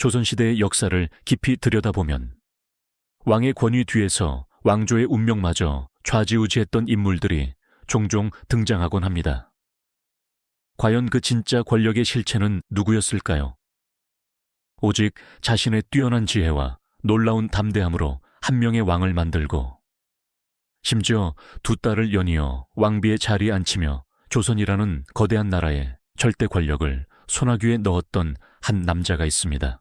조선시대의 역사를 깊이 들여다보면 왕의 권위 뒤에서 왕조의 운명마저 좌지우지했던 인물들이 종종 등장하곤 합니다. 과연 그 진짜 권력의 실체는 누구였을까요? 오직 자신의 뛰어난 지혜와 놀라운 담대함으로 한 명의 왕을 만들고 심지어 두 딸을 연이어 왕비의 자리에 앉히며 조선이라는 거대한 나라의 절대 권력을 손아귀에 넣었던 한 남자가 있습니다.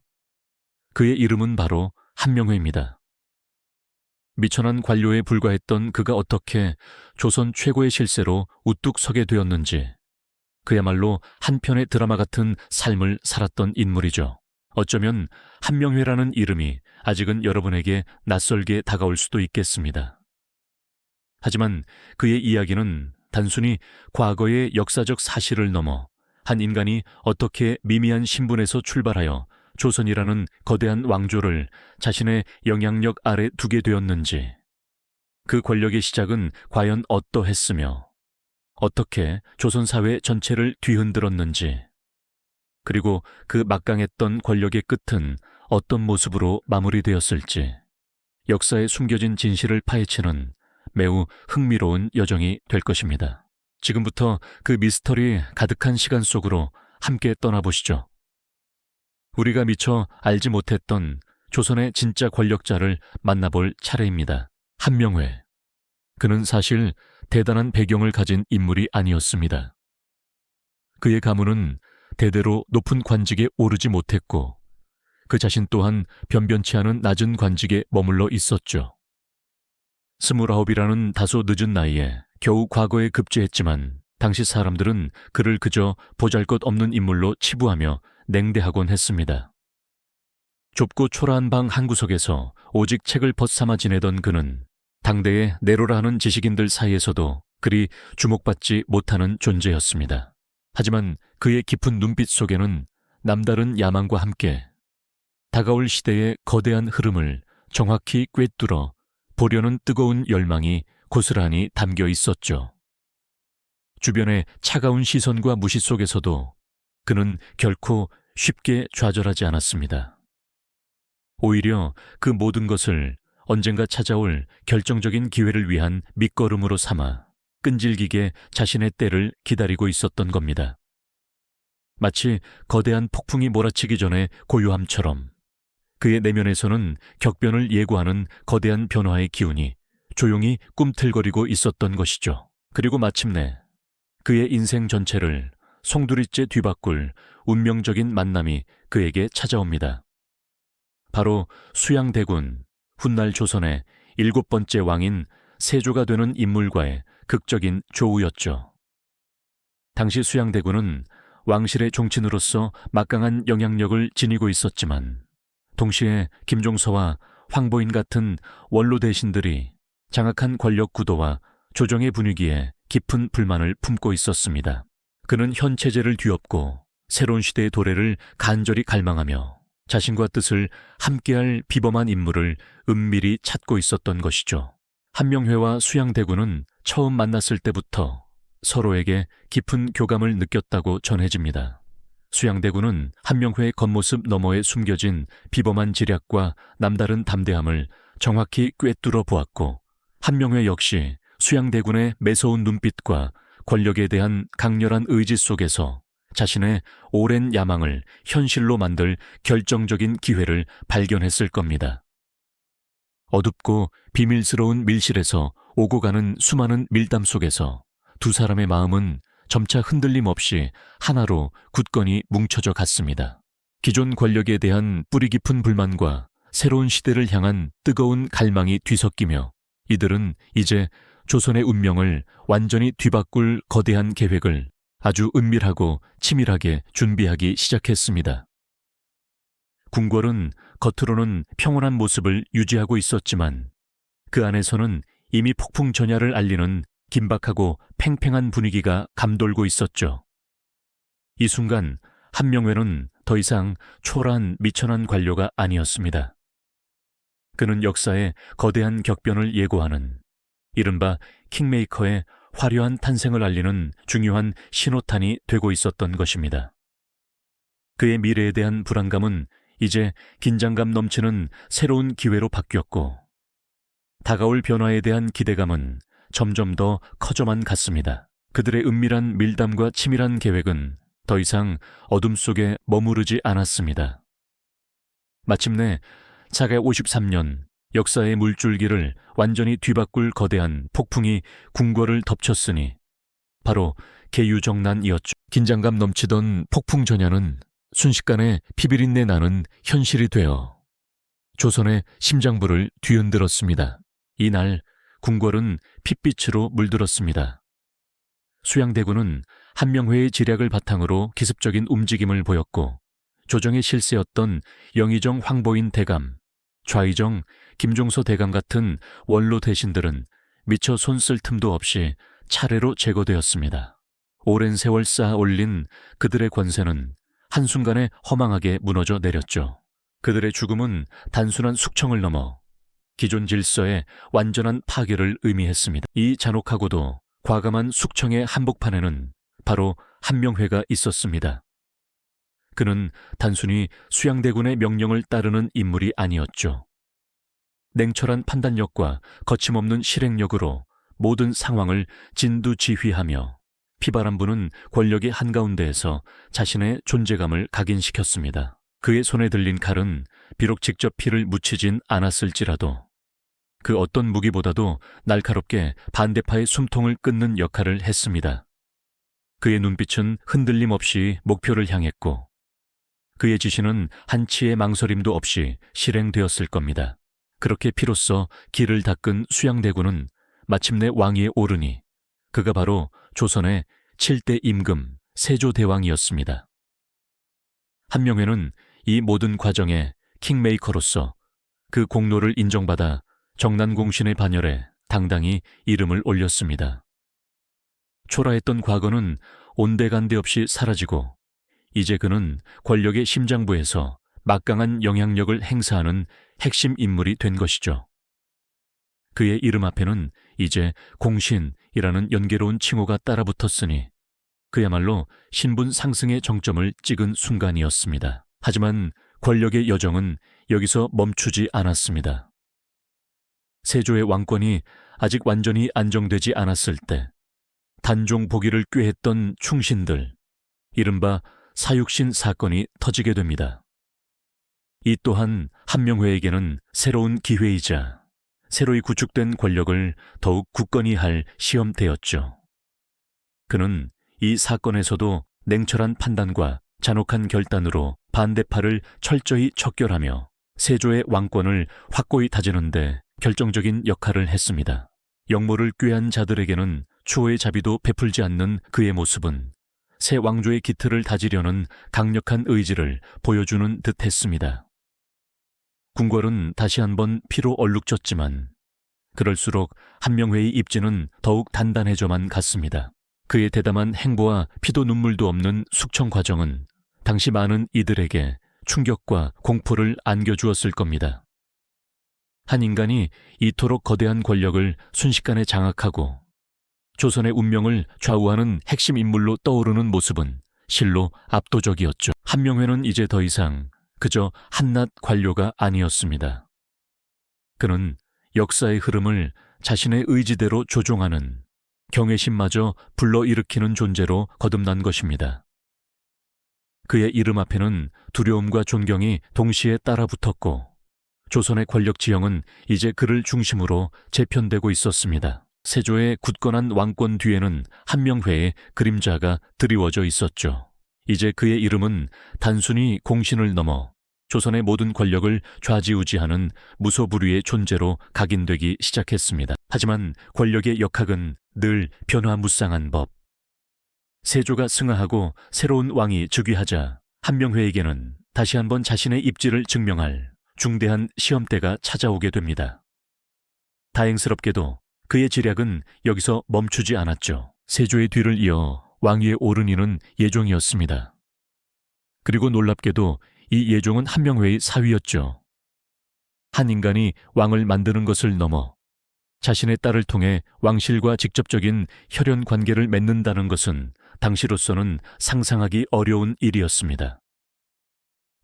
그의 이름은 바로 한명회입니다. 미천한 관료에 불과했던 그가 어떻게 조선 최고의 실세로 우뚝 서게 되었는지 그야말로 한 편의 드라마 같은 삶을 살았던 인물이죠. 어쩌면 한명회라는 이름이 아직은 여러분에게 낯설게 다가올 수도 있겠습니다. 하지만 그의 이야기는 단순히 과거의 역사적 사실을 넘어 한 인간이 어떻게 미미한 신분에서 출발하여 조선이라는 거대한 왕조를 자신의 영향력 아래 두게 되었는지, 그 권력의 시작은 과연 어떠했으며, 어떻게 조선 사회 전체를 뒤흔들었는지, 그리고 그 막강했던 권력의 끝은 어떤 모습으로 마무리되었을지, 역사에 숨겨진 진실을 파헤치는 매우 흥미로운 여정이 될 것입니다. 지금부터 그 미스터리 가득한 시간 속으로 함께 떠나보시죠. 우리가 미처 알지 못했던 조선의 진짜 권력자를 만나볼 차례입니다. 한명회. 그는 사실 대단한 배경을 가진 인물이 아니었습니다. 그의 가문은 대대로 높은 관직에 오르지 못했고 그 자신 또한 변변치 않은 낮은 관직에 머물러 있었죠. 스물아홉이라는 다소 늦은 나이에 겨우 과거에 급제했지만 당시 사람들은 그를 그저 보잘것 없는 인물로 치부하며 냉대하곤 했습니다. 좁고 초라한 방 한구석에서 오직 책을 벗삼아 지내던 그는 당대의 내로라 하는 지식인들 사이에서도 그리 주목받지 못하는 존재였습니다. 하지만 그의 깊은 눈빛 속에는 남다른 야망과 함께 다가올 시대의 거대한 흐름을 정확히 꿰뚫어 보려는 뜨거운 열망이 고스란히 담겨 있었죠. 주변의 차가운 시선과 무시 속에서도 그는 결코 쉽게 좌절하지 않았습니다. 오히려 그 모든 것을 언젠가 찾아올 결정적인 기회를 위한 밑거름으로 삼아 끈질기게 자신의 때를 기다리고 있었던 겁니다. 마치 거대한 폭풍이 몰아치기 전에 고요함처럼 그의 내면에서는 격변을 예고하는 거대한 변화의 기운이 조용히 꿈틀거리고 있었던 것이죠. 그리고 마침내 그의 인생 전체를 송두리째 뒤바꿀 운명적인 만남이 그에게 찾아옵니다. 바로 수양대군, 훗날 조선의 일곱 번째 왕인 세조가 되는 인물과의 극적인 조우였죠. 당시 수양대군은 왕실의 종친으로서 막강한 영향력을 지니고 있었지만 동시에 김종서와 황보인 같은 원로 대신들이 장악한 권력 구도와 조정의 분위기에 깊은 불만을 품고 있었습니다. 그는 현 체제를 뒤엎고 새로운 시대의 도래를 간절히 갈망하며 자신과 뜻을 함께할 비범한 인물을 은밀히 찾고 있었던 것이죠. 한명회와 수양대군은 처음 만났을 때부터 서로에게 깊은 교감을 느꼈다고 전해집니다. 수양대군은 한명회의 겉모습 너머에 숨겨진 비범한 지략과 남다른 담대함을 정확히 꿰뚫어 보았고 한명회 역시 수양대군의 매서운 눈빛과 권력에 대한 강렬한 의지 속에서 자신의 오랜 야망을 현실로 만들 결정적인 기회를 발견했을 겁니다. 어둡고 비밀스러운 밀실에서 오고 가는 수많은 밀담 속에서 두 사람의 마음은 점차 흔들림 없이 하나로 굳건히 뭉쳐져 갔습니다. 기존 권력에 대한 뿌리 깊은 불만과 새로운 시대를 향한 뜨거운 갈망이 뒤섞이며 이들은 이제 조선의 운명을 완전히 뒤바꿀 거대한 계획을 아주 은밀하고 치밀하게 준비하기 시작했습니다. 궁궐은 겉으로는 평온한 모습을 유지하고 있었지만 그 안에서는 이미 폭풍 전야를 알리는 긴박하고 팽팽한 분위기가 감돌고 있었죠. 이 순간 한명회는 더 이상 초라한 미천한 관료가 아니었습니다. 그는 역사의 거대한 격변을 예고하는 이른바 킹메이커의 화려한 탄생을 알리는 중요한 신호탄이 되고 있었던 것입니다. 그의 미래에 대한 불안감은 이제 긴장감 넘치는 새로운 기회로 바뀌었고, 다가올 변화에 대한 기대감은 점점 더 커져만 갔습니다. 그들의 은밀한 밀담과 치밀한 계획은 더 이상 어둠 속에 머무르지 않았습니다. 마침내 자가 53년 역사의 물줄기를 완전히 뒤바꿀 거대한 폭풍이 궁궐을 덮쳤으니 바로 계유정난이었죠. 긴장감 넘치던 폭풍 전야는 순식간에 피비린내 나는 현실이 되어 조선의 심장부를 뒤흔들었습니다. 이날 궁궐은 핏빛으로 물들었습니다. 수양대군은 한명회의 지략을 바탕으로 기습적인 움직임을 보였고 조정의 실세였던 영의정 황보인 대감, 좌의정 김종서 대감 같은 원로 대신들은 미처 손쓸 틈도 없이 차례로 제거되었습니다. 오랜 세월 쌓아 올린 그들의 권세는 한순간에 허망하게 무너져 내렸죠. 그들의 죽음은 단순한 숙청을 넘어 기존 질서의 완전한 파괴를 의미했습니다. 이 잔혹하고도 과감한 숙청의 한복판에는 바로 한명회가 있었습니다. 그는 단순히 수양대군의 명령을 따르는 인물이 아니었죠. 냉철한 판단력과 거침없는 실행력으로 모든 상황을 진두지휘하며 피바람 부는 권력의 한가운데에서 자신의 존재감을 각인시켰습니다. 그의 손에 들린 칼은 비록 직접 피를 묻히진 않았을지라도 그 어떤 무기보다도 날카롭게 반대파의 숨통을 끊는 역할을 했습니다. 그의 눈빛은 흔들림 없이 목표를 향했고 그의 지시는 한치의 망설임도 없이 실행되었을 겁니다. 그렇게 피로써 길을 닦은 수양대군은 마침내 왕위에 오르니 그가 바로 조선의 7대 임금 세조대왕이었습니다. 한명회는 이 모든 과정의 킹메이커로서 그 공로를 인정받아 정난공신의 반열에 당당히 이름을 올렸습니다. 초라했던 과거는 온데간데 없이 사라지고 이제 그는 권력의 심장부에서 막강한 영향력을 행사하는 핵심 인물이 된 것이죠. 그의 이름 앞에는 이제 공신이라는 연계로운 칭호가 따라붙었으니 그야말로 신분 상승의 정점을 찍은 순간이었습니다. 하지만 권력의 여정은 여기서 멈추지 않았습니다. 세조의 왕권이 아직 완전히 안정되지 않았을 때 단종 보기를 꾀했던 충신들, 이른바 사육신 사건이 터지게 됩니다. 이 또한 한명회에게는 새로운 기회이자 새로이 구축된 권력을 더욱 굳건히 할 시험대였죠. 그는 이 사건에서도 냉철한 판단과 잔혹한 결단으로 반대파를 철저히 척결하며 세조의 왕권을 확고히 다지는데 결정적인 역할을 했습니다. 역모를 꾀한 자들에게는 추호의 자비도 베풀지 않는 그의 모습은 새 왕조의 기틀을 다지려는 강력한 의지를 보여주는 듯 했습니다. 궁궐은 다시 한번 피로 얼룩졌지만 그럴수록 한명회의 입지는 더욱 단단해져만 갔습니다. 그의 대담한 행보와 피도 눈물도 없는 숙청 과정은 당시 많은 이들에게 충격과 공포를 안겨주었을 겁니다. 한 인간이 이토록 거대한 권력을 순식간에 장악하고 조선의 운명을 좌우하는 핵심 인물로 떠오르는 모습은 실로 압도적이었죠. 한명회는 이제 더 이상 그저 한낱 관료가 아니었습니다. 그는 역사의 흐름을 자신의 의지대로 조종하는 경외심마저 불러일으키는 존재로 거듭난 것입니다. 그의 이름 앞에는 두려움과 존경이 동시에 따라붙었고 조선의 권력 지형은 이제 그를 중심으로 재편되고 있었습니다. 세조의 굳건한 왕권 뒤에는 한명회의 그림자가 드리워져 있었죠. 이제 그의 이름은 단순히 공신을 넘어 조선의 모든 권력을 좌지우지하는 무소불위의 존재로 각인되기 시작했습니다. 하지만 권력의 역학은 늘 변화무쌍한 법. 세조가 승하하고 새로운 왕이 즉위하자 한명회에게는 다시 한번 자신의 입지를 증명할 중대한 시험대가 찾아오게 됩니다. 다행스럽게도 그의 지략은 여기서 멈추지 않았죠. 세조의 뒤를 이어 왕위에 오른 이는 예종이었습니다. 그리고 놀랍게도 이 예종은 한명회의 사위였죠. 한 인간이 왕을 만드는 것을 넘어 자신의 딸을 통해 왕실과 직접적인 혈연 관계를 맺는다는 것은 당시로서는 상상하기 어려운 일이었습니다.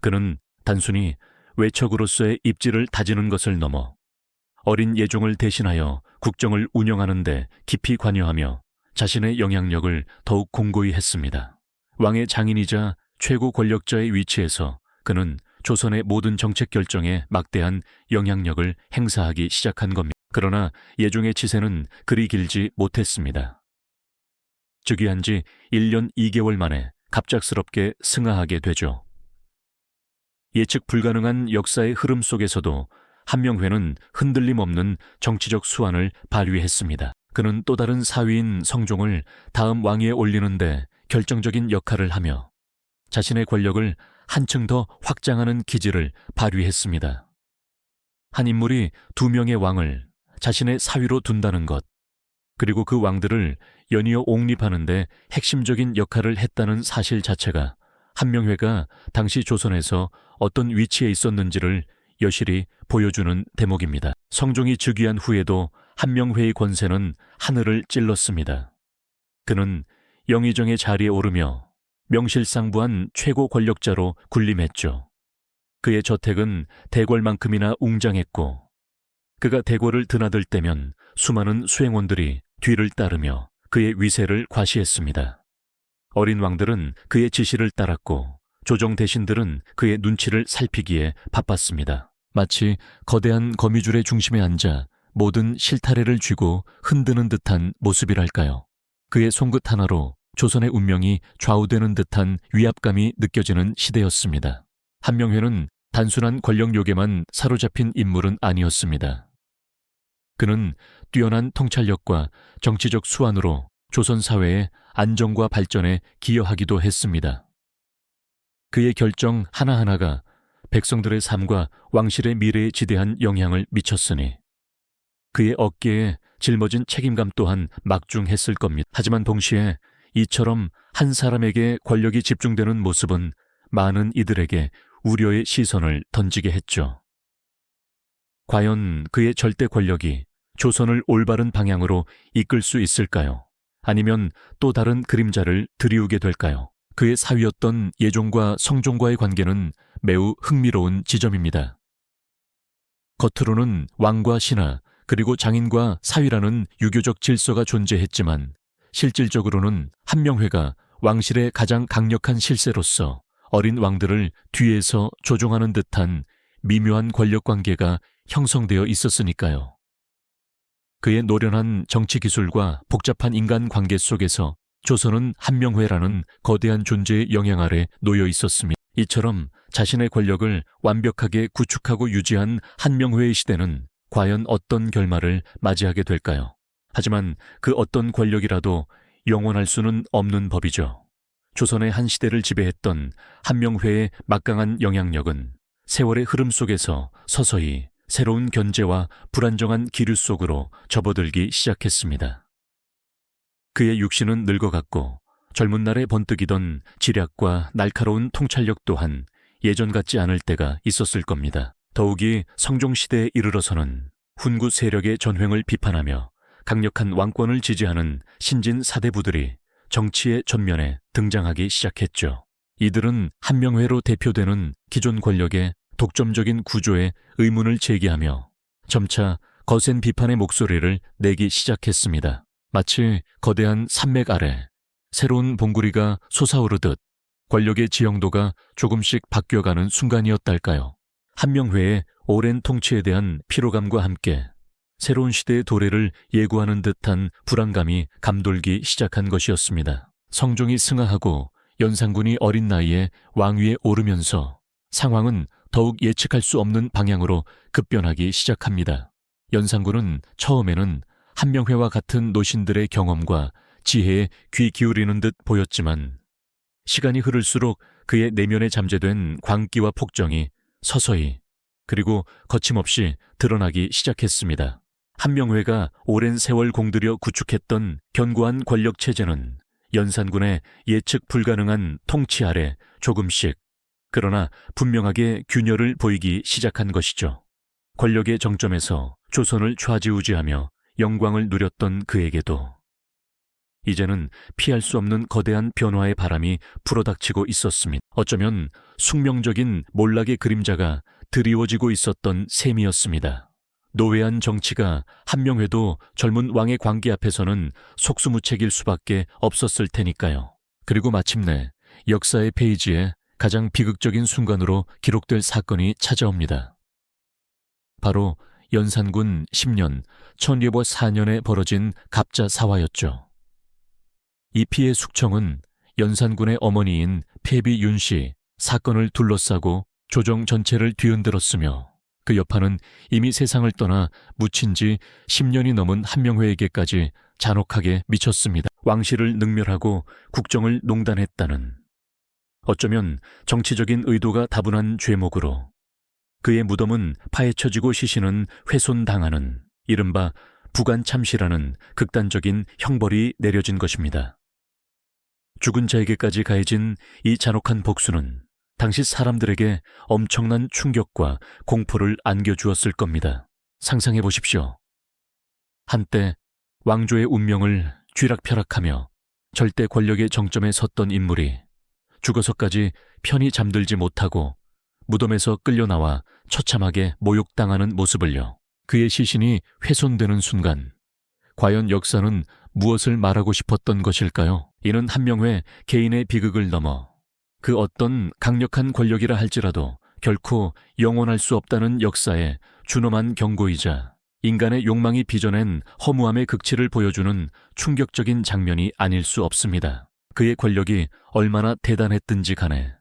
그는 단순히 외척으로서의 입지를 다지는 것을 넘어 어린 예종을 대신하여 국정을 운영하는데 깊이 관여하며 자신의 영향력을 더욱 공고히 했습니다. 왕의 장인이자 최고 권력자의 위치에서 그는 조선의 모든 정책 결정에 막대한 영향력을 행사하기 시작한 겁니다. 그러나 예종의 치세는 그리 길지 못했습니다. 즉위한 지 1년 2개월 만에 갑작스럽게 승하하게 되죠. 예측 불가능한 역사의 흐름 속에서도 한명회는 흔들림 없는 정치적 수완을 발휘했습니다. 그는 또 다른 사위인 성종을 다음 왕위에 올리는데 결정적인 역할을 하며 자신의 권력을 한층 더 확장하는 기지를 발휘했습니다. 한 인물이 두 명의 왕을 자신의 사위로 둔다는 것, 그리고 그 왕들을 연이어 옹립하는데 핵심적인 역할을 했다는 사실 자체가 한명회가 당시 조선에서 어떤 위치에 있었는지를 여실히 보여주는 대목입니다. 성종이 즉위한 후에도 한명회의 권세는 하늘을 찔렀습니다. 그는 영의정의 자리에 오르며 명실상부한 최고 권력자로 군림했죠. 그의 저택은 대궐만큼이나 웅장했고 그가 대궐을 드나들 때면 수많은 수행원들이 뒤를 따르며 그의 위세를 과시했습니다. 어린 왕들은 그의 지시를 따랐고 조정 대신들은 그의 눈치를 살피기에 바빴습니다. 마치 거대한 거미줄의 중심에 앉아 모든 실타래를 쥐고 흔드는 듯한 모습이랄까요. 그의 손끝 하나로 조선의 운명이 좌우되는 듯한 위압감이 느껴지는 시대였습니다. 한명회는 단순한 권력 욕에만 사로잡힌 인물은 아니었습니다. 그는 뛰어난 통찰력과 정치적 수완으로 조선 사회의 안정과 발전에 기여하기도 했습니다. 그의 결정 하나하나가 백성들의 삶과 왕실의 미래에 지대한 영향을 미쳤으니 그의 어깨에 짊어진 책임감 또한 막중했을 겁니다. 하지만 동시에 이처럼 한 사람에게 권력이 집중되는 모습은 많은 이들에게 우려의 시선을 던지게 했죠. 과연 그의 절대 권력이 조선을 올바른 방향으로 이끌 수 있을까요? 아니면 또 다른 그림자를 드리우게 될까요? 그의 사위였던 예종과 성종과의 관계는 매우 흥미로운 지점입니다. 겉으로는 왕과 신하, 그리고 장인과 사위라는 유교적 질서가 존재했지만 실질적으로는 한명회가 왕실의 가장 강력한 실세로서 어린 왕들을 뒤에서 조종하는 듯한 미묘한 권력 관계가 형성되어 있었으니까요. 그의 노련한 정치 기술과 복잡한 인간 관계 속에서 조선은 한명회라는 거대한 존재의 영향 아래 놓여 있었으며 이처럼 자신의 권력을 완벽하게 구축하고 유지한 한명회의 시대는 과연 어떤 결말을 맞이하게 될까요? 하지만 그 어떤 권력이라도 영원할 수는 없는 법이죠. 조선의 한 시대를 지배했던 한명회의 막강한 영향력은 세월의 흐름 속에서 서서히 새로운 견제와 불안정한 기류 속으로 접어들기 시작했습니다. 그의 육신은 늙어갔고 젊은 날에 번뜩이던 지략과 날카로운 통찰력 또한 예전 같지 않을 때가 있었을 겁니다. 더욱이 성종시대에 이르러서는 훈구 세력의 전횡을 비판하며 강력한 왕권을 지지하는 신진 사대부들이 정치의 전면에 등장하기 시작했죠. 이들은 한명회로 대표되는 기존 권력의 독점적인 구조에 의문을 제기하며 점차 거센 비판의 목소리를 내기 시작했습니다. 마치 거대한 산맥 아래 새로운 봉구리가 솟아오르듯 권력의 지형도가 조금씩 바뀌어가는 순간이었달까요. 한명회의 오랜 통치에 대한 피로감과 함께 새로운 시대의 도래를 예고하는 듯한 불안감이 감돌기 시작한 것이었습니다. 성종이 승하하고 연산군이 어린 나이에 왕위에 오르면서 상황은 더욱 예측할 수 없는 방향으로 급변하기 시작합니다. 연산군은 처음에는 한명회와 같은 노신들의 경험과 지혜에 귀 기울이는 듯 보였지만 시간이 흐를수록 그의 내면에 잠재된 광기와 폭정이 서서히 그리고 거침없이 드러나기 시작했습니다. 한명회가 오랜 세월 공들여 구축했던 견고한 권력 체제는 연산군의 예측 불가능한 통치 아래 조금씩 그러나 분명하게 균열을 보이기 시작한 것이죠. 권력의 정점에서 조선을 좌지우지하며 영광을 누렸던 그에게도 이제는 피할 수 없는 거대한 변화의 바람이 불어닥치고 있었습니다. 어쩌면 숙명적인 몰락의 그림자가 드리워지고 있었던 셈이었습니다. 노회한 정치가 한명회도 젊은 왕의 관계 앞에서는 속수무책일 수밖에 없었을 테니까요. 그리고 마침내 역사의 페이지에 가장 비극적인 순간으로 기록될 사건이 찾아옵니다. 바로 연산군 10년 천리보 4년에 벌어진 갑자 사화였죠. 이 피해 숙청은 연산군의 어머니인 폐비 윤 씨 사건을 둘러싸고 조정 전체를 뒤흔들었으며 그 여파는 이미 세상을 떠나 묻힌 지 10년이 넘은 한명회에게까지 잔혹하게 미쳤습니다. 왕실을 능멸하고 국정을 농단했다는 어쩌면 정치적인 의도가 다분한 죄목으로 그의 무덤은 파헤쳐지고 시신은 훼손당하는 이른바 부관참시라는 극단적인 형벌이 내려진 것입니다. 죽은 자에게까지 가해진 이 잔혹한 복수는 당시 사람들에게 엄청난 충격과 공포를 안겨주었을 겁니다. 상상해 보십시오. 한때 왕조의 운명을 쥐락펴락하며 절대 권력의 정점에 섰던 인물이 죽어서까지 편히 잠들지 못하고 무덤에서 끌려나와 처참하게 모욕당하는 모습을요. 그의 시신이 훼손되는 순간, 과연 역사는 무엇을 말하고 싶었던 것일까요? 이는 한명회 개인의 비극을 넘어 그 어떤 강력한 권력이라 할지라도 결코 영원할 수 없다는 역사의 준엄한 경고이자 인간의 욕망이 빚어낸 허무함의 극치를 보여주는 충격적인 장면이 아닐 수 없습니다. 그의 권력이 얼마나 대단했든지 간에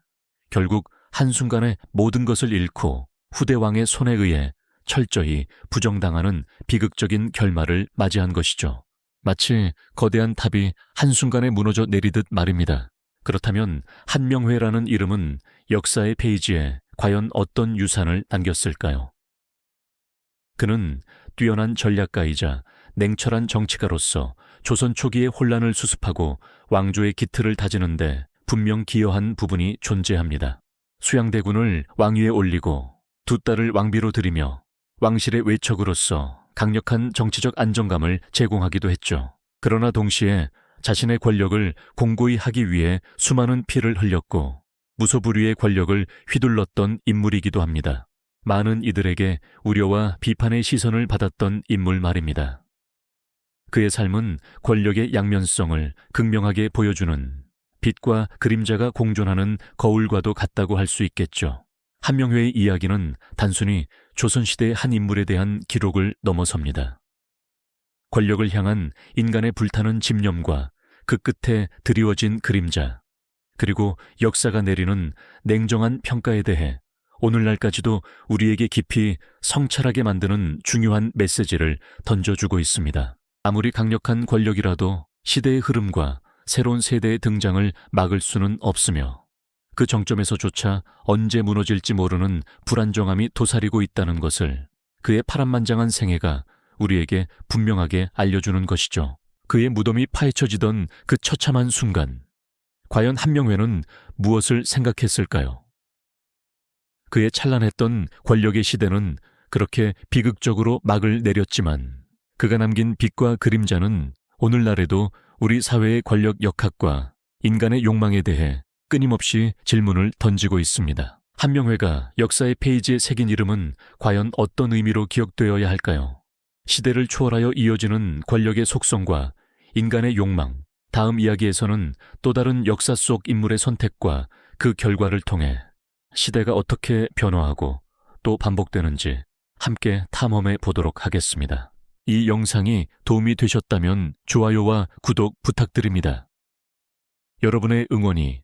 결국 한순간에 모든 것을 잃고 후대왕의 손에 의해 철저히 부정당하는 비극적인 결말을 맞이한 것이죠. 마치 거대한 탑이 한순간에 무너져 내리듯 말입니다. 그렇다면 한명회라는 이름은 역사의 페이지에 과연 어떤 유산을 남겼을까요? 그는 뛰어난 전략가이자 냉철한 정치가로서 조선 초기의 혼란을 수습하고 왕조의 기틀을 다지는데 분명 기여한 부분이 존재합니다. 수양대군을 왕위에 올리고 두 딸을 왕비로 들이며 왕실의 외척으로서 강력한 정치적 안정감을 제공하기도 했죠. 그러나 동시에 자신의 권력을 공고히 하기 위해 수많은 피를 흘렸고 무소불위의 권력을 휘둘렀던 인물이기도 합니다. 많은 이들에게 우려와 비판의 시선을 받았던 인물 말입니다. 그의 삶은 권력의 양면성을 극명하게 보여주는 빛과 그림자가 공존하는 거울과도 같다고 할 수 있겠죠. 한명회의 이야기는 단순히 조선시대의 한 인물에 대한 기록을 넘어섭니다. 권력을 향한 인간의 불타는 집념과 그 끝에 드리워진 그림자, 그리고 역사가 내리는 냉정한 평가에 대해 오늘날까지도 우리에게 깊이 성찰하게 만드는 중요한 메시지를 던져주고 있습니다. 아무리 강력한 권력이라도 시대의 흐름과 새로운 세대의 등장을 막을 수는 없으며 그 정점에서조차 언제 무너질지 모르는 불안정함이 도사리고 있다는 것을 그의 파란만장한 생애가 우리에게 분명하게 알려주는 것이죠. 그의 무덤이 파헤쳐지던 그 처참한 순간, 과연 한명회는 무엇을 생각했을까요? 그의 찬란했던 권력의 시대는 그렇게 비극적으로 막을 내렸지만 그가 남긴 빛과 그림자는 오늘날에도 우리 사회의 권력 역학과 인간의 욕망에 대해 끊임없이 질문을 던지고 있습니다. 한명회가 역사의 페이지에 새긴 이름은 과연 어떤 의미로 기억되어야 할까요? 시대를 초월하여 이어지는 권력의 속성과 인간의 욕망, 다음 이야기에서는 또 다른 역사 속 인물의 선택과 그 결과를 통해 시대가 어떻게 변화하고 또 반복되는지 함께 탐험해 보도록 하겠습니다. 이 영상이 도움이 되셨다면 좋아요와 구독 부탁드립니다. 여러분의 응원이